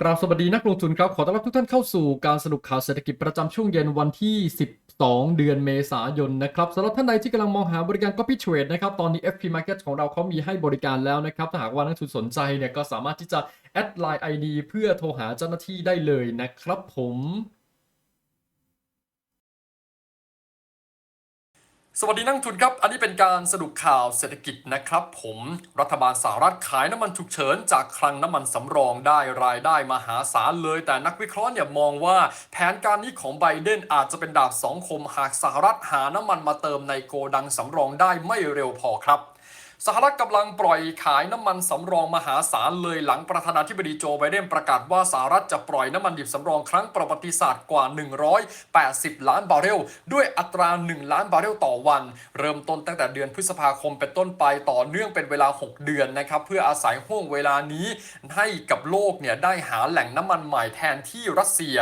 กราบสวัสดีนักลงทุนครับ ขอต้อนรับทุกท่านเข้าสู่การสรุปข่าวเศรษฐกิจประจำช่วงเย็นวันที่ 12 เดือนเมษายนนะครับสำหรับท่านใดที่กำลังมองหาบริการ Copy Trade นะครับ ตอนนี้ FP Market ของเราเขามีให้บริการแล้วนะครับ ถ้าหากว่านักลงทุนสนใจเนี่ยก็สามารถที่จะแอดไลน์ ID เพื่อโทรหาเจ้าหน้าที่ได้เลยนะครับผม สวัสดีนักลงทุนครับ อันนี้เป็นการสรุปข่าวเศรษฐกิจนะครับ ผมรัฐบาลสหรัฐขายน้ำมันฉุกเฉิน จากคลังน้ำมันสำรองได้รายได้มหาศาลเลย แต่นักวิเคราะห์เนี่ยมองว่าแผนการนี้ของไบเดนอาจจะเป็นดาบสองคมหากสหรัฐหาน้ำมันมาเติมในโกดังสำรองได้ไม่เร็วพอครับ สหรัฐกำลังปล่อยขายน้ำมันสำรองมหาศาลเลยหลังประธานาธิบดีโจไบเดนประกาศว่าสหรัฐจะปล่อยน้ำมันดิบสำรองครั้งประวัติศาสตร์กว่า 180 ล้านบาร์เรล ด้วยอัตรา 1 ล้านบาร์เรลต่อวัน เริ่มต้นตั้งแต่เดือนพฤษภาคมเป็นต้นไปต่อเนื่องเป็นเวลา 6 เดือนนะครับเพื่ออาศัยห่วงเวลานี้ให้กับโลกเนี่ยได้หาแหล่งน้ำมันใหม่แทนที่รัสเซีย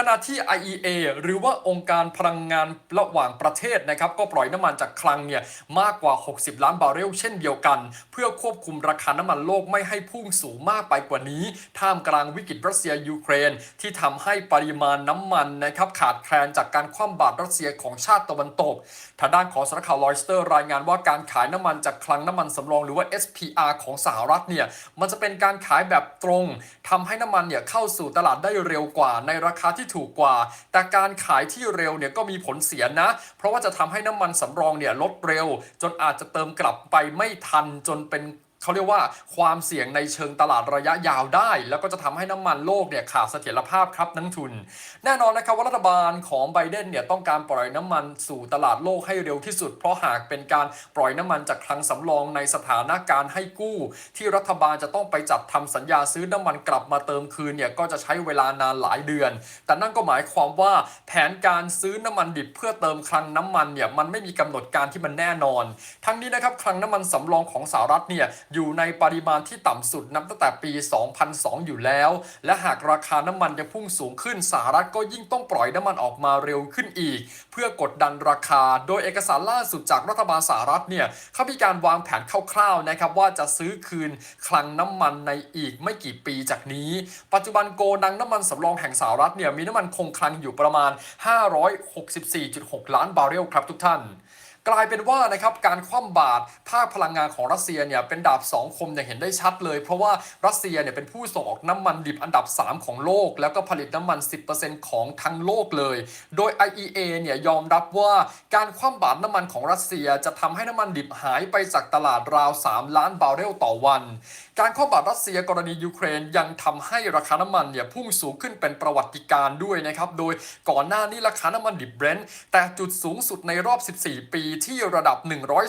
ขณะที่ IEA หรือว่าองค์การพลังงานระหว่างประเทศนะครับก็ปล่อยน้ำมันจากคลังเนี่ยมากกว่า 60 ล้านบาร์เรลเช่นเดียวกัน เพื่อควบคุมราคาน้ำมันโลกไม่ให้พุ่งสูงมากไปกว่านี้ ท่ามกลางวิกฤตรัสเซียยูเครน ที่ทำให้ปริมาณน้ำมันนะครับขาดแคลนจากการคว่ำบาตรรัสเซียของชาติตะวันตกทางด้านของสำนักข่าวรอยสเตอร์รายงานว่าการขายน้ำมันจากคลังน้ำมันสำรองหรือว่า SPR ของสหรัฐเนี่ยมันจะเป็นการขายแบบตรงทำให้น้ำมันเนี่ยเข้าสู่ตลาดได้เร็วกว่าในราคาที่ถูกกว่า แต่การขายที่เร็วเนี่ยก็มีผลเสียนะ เพราะว่าจะทำให้น้ำมันสำรองเนี่ยลดเร็ว จนอาจจะเติมกลับไปไม่ทันจนเป็น เขาเรียกว่าความเสี่ยงในเชิงตลาดระยะยาวได้ แล้วก็จะทำให้น้ำมันโลกเนี่ยขาดเสถียรภาพครับนักทุน แน่นอนนะครับว่ารัฐบาลของไบเดนเนี่ยต้องการปล่อยน้ำมันสู่ตลาดโลกให้เร็วที่สุด เพราะหากเป็นการปล่อยน้ำมันจากคลังสำรองในสถานการณ์ให้กู้ ที่รัฐบาลจะต้องไปจัดทำสัญญาซื้อน้ำมันกลับมาเติมคืนเนี่ยก็จะใช้เวลานานหลายเดือน แต่นั่นก็หมายความว่าแผนการซื้อน้ำมันดิบเพื่อเติมคลังน้ำมันเนี่ยมันไม่มีกำหนดการที่มันแน่นอน ทั้งนี้นะครับคลังน้ำมันสำรองของสหรัฐเนี่ยอยู่ในปริมาณที่ต่ำสุดนับตั้งแต่ปี 2002 อยู่แล้ว และหากราคาน้ำมันยังพุ่งสูงขึ้นสหรัฐก็ยิ่งต้องปล่อยน้ำมันออกมาเร็วขึ้นอีก เพื่อกดดันราคา โดยเอกสารล่าสุดจากรัฐบาลสหรัฐเนี่ยเขามีการวางแผนคร่าวๆนะครับว่าจะซื้อคืนคลังน้ำมันในอีกไม่กี่ปีจากนี้ ปัจจุบันโกดังน้ำมันสำรองแห่งสหรัฐเนี่ยมีน้ำมันคงคลังอยู่ประมาณ 564.6 ล้านบาร์เรลครับทุกท่าน กลายเป็นว่านะครับการคว่ำบาตรภาคพลังงานของรัสเซียเนี่ยเป็นดาบสองคมอย่างเห็นได้ชัดเลย เพราะว่ารัสเซียเนี่ยเป็นผู้ส่งออกน้ำมันดิบอันดับ 3 ของโลก แล้วก็ผลิตน้ำมัน 10%ของทั้งโลกเลย โดย IEA เนี่ยยอมรับว่าการคว่ำบาตรน้ำมันของรัสเซียจะทำให้น้ำมันดิบหายไปจากตลาดราว 3 ล้านบาร์เรลต่อวัน การคว่ำบาตรรัสเซียกรณียูเครนยังทำให้ราคาน้ำมันเนี่ยพุ่งสูงขึ้นเป็นประวัติการ์ด้วยนะครับ โดยก่อนหน้านี้ราคาน้ำมันดิบเบรนท์แต่จุดสูงสุดในรอบ 14 ปีที่ระดับ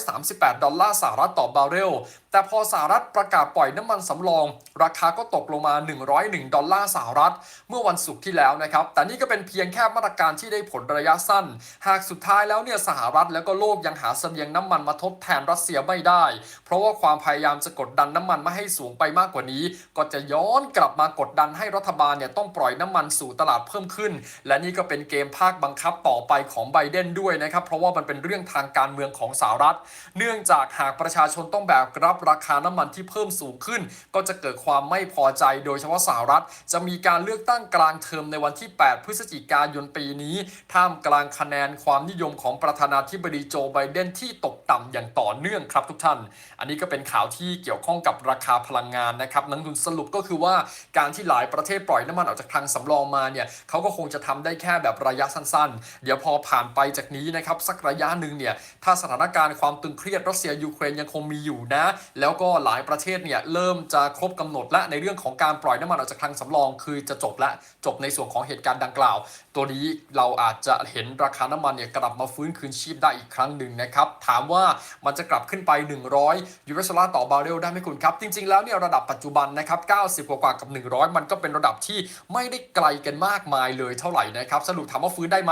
138 ดอลลาร์สหรัฐต่อบาร์เรล แต่พอสหรัฐประกาศปล่อยน้ำมันสำรอง ราคาก็ตกลงมา 101 ดอลลาร์สหรัฐ เมื่อวันศุกร์ที่แล้วนะครับ แต่นี่ก็เป็นเพียงแค่มาตรการที่ได้ผลระยะสั้น หากสุดท้ายแล้วเนี่ยสหรัฐแล้วก็โลกยังหาเสบียงน้ำมันมาทดแทนรัสเซียไม่ได้ เพราะว่าความพยายามจะกดดันน้ำมันไม่ให้สูงไปมากกว่านี้ ก็จะย้อนกลับมากดดันให้รัฐบาลเนี่ยต้องปล่อยน้ำมันสู่ตลาดเพิ่มขึ้น และนี่ก็เป็นเกมภาคบังคับต่อไปของไบเดนด้วยนะครับ เพราะว่ามันเป็นเรื่องทางการเมืองของสหรัฐ เนื่องจากหากประชาชนต้องแบกรับราคาน้ำมันที่เพิ่มสูงขึ้น ก็จะเกิดความไม่พอใจโดยเฉพาะสหรัฐ จะมีการเลือกตั้งกลางเทอมในวันที่ 8 พฤศจิกายนปีนี้ ท่ามกลางคะแนนความนิยมของประธานาธิบดีโจไบเดนที่ตกต่ำอย่างต่อเนื่องครับทุกท่าน อันนี้ก็เป็นข่าวที่เกี่ยวข้องกับราคาพลังงานนะครับนักลงทุนสรุปก็คือว่าการที่หลายประเทศปล่อยน้ำมันออกจากคลังสำรองมาเนี่ยเขาก็คงจะทำได้แค่แบบระยะสั้นๆ เดี๋ยวพอผ่านไปจากนี้นะครับสักระยะหนึ่งเนี่ยถ้าสถานการณ์ความตึงเครียดรัสเซียยูเครนยังคงมีอยู่นะ แล้วก็หลายประเทศเนี่ยเริ่มจะครบกำหนดและในเรื่องของการปล่อยน้ำมันออกจากคลังสำรอง คือจะจบและจบในส่วนของเหตุการณ์ดังกล่าว ตัวนี้เราอาจจะเห็นราคาน้ำมันเนี่ยกลับมาฟื้นคืนชีพได้อีกครั้งหนึ่งนะครับถามว่ามันจะกลับขึ้นไป 100ยูเอสดอลลาร์ต่อบาร์เรลได้ไหมคุณครับจริงๆแล้วแล้วเนี่ยระดับปัจจุบันนะครับ90 กว่าๆกับ 100 มันก็เป็นระดับที่ไม่ได้ไกลกันมากมายเลยเท่าไหร่นะครับสรุปถามว่าฟื้นได้ไหม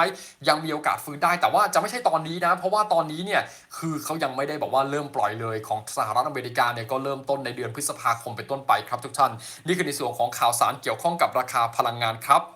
ยังมีโอกาสฟื้นได้ แต่ว่าจะไม่ใช่ตอนนี้นะ เพราะว่าตอนนี้เนี่ยคือเขายังไม่ได้บอกว่าเริ่มปล่อยเลยของสหรัฐอเมริกาเนี่ยก็เริ่มต้นในเดือนพฤษภาคมเป็นต้นไปครับทุกท่านนี่คือในส่วนของข่าวสารเกี่ยวข้องกับราคาพลังงานครับ